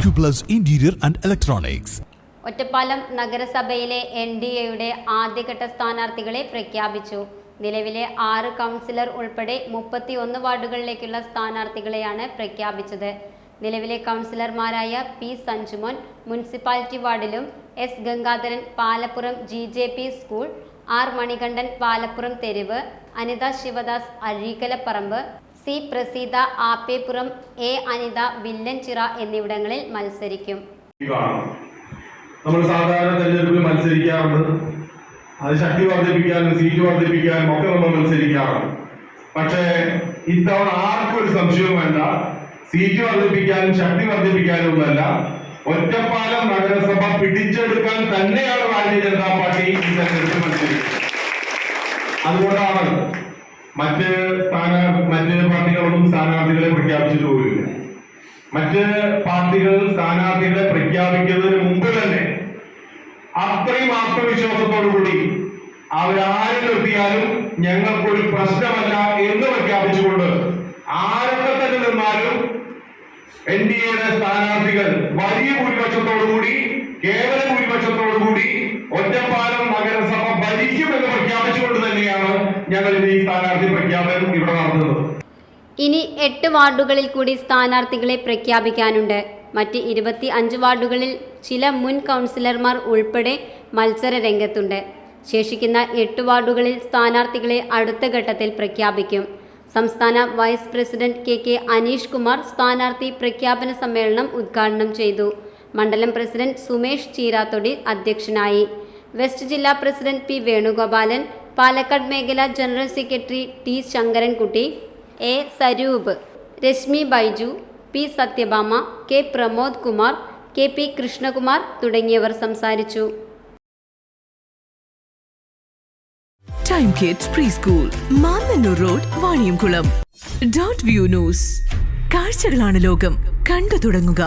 Acuplus interior and Electronics. Ottapalam നഗരസഭയിലെ N D എയുടെ ആദ്യഘട്ട സ്ഥാനാർത്ഥികളെ പ്രഖ്യാപിച്ചു നിലവിലെ ആറ് കൗൺസിലർ ഉൾപ്പെടെ മുപ്പത്തിയൊന്ന് വാർഡുകളിലേക്കുള്ള സ്ഥാനാർത്ഥികളെയാണ് പ്രഖ്യാപിച്ചത് നിലവിലെ കൗൺസിലർമാരായ പി സഞ്ജുമോൻ മുനിസിപ്പാലിറ്റി വാർഡിലും S Gangadharan Palappuram G J P school R Manikandan Palappuram തെരുവ് അനിത ശിവദാസ് അഴീക്കലപ്പറമ്പ് സി പ്രസീത ആപ്പേപ്പുറം എ അനിത വില്ലൻചിറ എന്നിവിടങ്ങളിൽ മത്സരിക്കും. നമ്മൾ സാധാരണ തെരഞ്ഞെടുപ്പിൽ മത്സരിക്കാറുണ്ട്. അത് ശക്തി വർദ്ധിപ്പിക്കാനും സീറ്റ് വർദ്ധിപ്പിക്കാനും ഒക്കെ നമ്മൾ മത്സരിക്കാറുണ്ട്. പക്ഷേ ഇത്തവണ ആർക്കും ഒരു സംശയവും വേണ്ട. സീറ്റ് വർദ്ധിപ്പിക്കാനും ശക്തി വർദ്ധിപ്പിക്കാനും ഒന്നല്ല ഒറ്റപ്പാലം നഗരസഭ പിടിച്ചെടുക്കാൻ തന്നെയാണ് ഭാരതീയ ജനതാ പാർട്ടി ഈ തെരഞ്ഞെടുപ്പിൽ മത്സരിക്കുന്നത്. അതുകൊണ്ടാണ് മറ്റ് സ്ഥാനാർത്ഥി മറ്റ് പാർട്ടികളൊന്നും സ്ഥാനാർത്ഥികളെ പ്രഖ്യാപിച്ചിട്ട് പോലുമില്ല. മറ്റ് പാർട്ടികൾ സ്ഥാനാർത്ഥികളെ പ്രഖ്യാപിക്കുന്നതിന് മുമ്പ് തന്നെ അത്രയും ആത്മവിശ്വാസത്തോടുകൂടി അവരാരെ നിർത്തിയാലും ഞങ്ങൾക്കൊരു പ്രശ്നമല്ല എന്ന് പ്രഖ്യാപിച്ചുകൊണ്ട് ആരൊക്കെ തന്നെ നിന്നാലും എൻ ഡി എയുടെ സ്ഥാനാർത്ഥികൾ വലിയ ഭൂരിപക്ഷത്തോടുകൂടി കേവല ഭൂരിപക്ഷത്തോടുകൂടി ഒറ്റപ്പാലം നഗരസഭ ഭരിക്കുമെന്ന് പ്രഖ്യാപിച്ചുകൊണ്ട് തന്നെയാണ് ഈ പ്രഖ്യാപനം ഇവിടെ ഇനി എട്ട് വാർഡുകളിൽ കൂടി സ്ഥാനാർത്ഥികളെ പ്രഖ്യാപിക്കാനുണ്ട്. മറ്റ് ഇരുപത്തി അഞ്ച് വാർഡുകളിൽ ചില മുൻ കൗൺസിലർമാർ ഉൾപ്പെടെ മത്സര രംഗത്തുണ്ട്. ശേഷിക്കുന്ന എട്ട് വാർഡുകളിൽ സ്ഥാനാർത്ഥികളെ അടുത്ത ഘട്ടത്തിൽ പ്രഖ്യാപിക്കും. സംസ്ഥാന vice president K K Aneesh Kumar സ്ഥാനാർത്ഥി പ്രഖ്യാപന സമ്മേളനം ഉദ്ഘാടനം ചെയ്തു. മണ്ഡലം പ്രസിഡന്റ് സുമേഷ് ചീരാത്തൊടി അധ്യക്ഷനായി. വെസ്റ്റ് ജില്ലാ പ്രസിഡന്റ് പി വേണുഗോപാലൻ പാലക്കാട് മേഖലാ general secretary T Sankarankutty A Saroop Reshmi Baiju P Sathyabhama K Pramod Kumar K P Krishnakumar തുടങ്ങിയവർ സംസാരിച്ചു. Time kids preschool Mannannur road Vaniyamkulam dot view news കാഴ്ചകളാണ് ലോകം. കണ്ടു തുടങ്ങുക.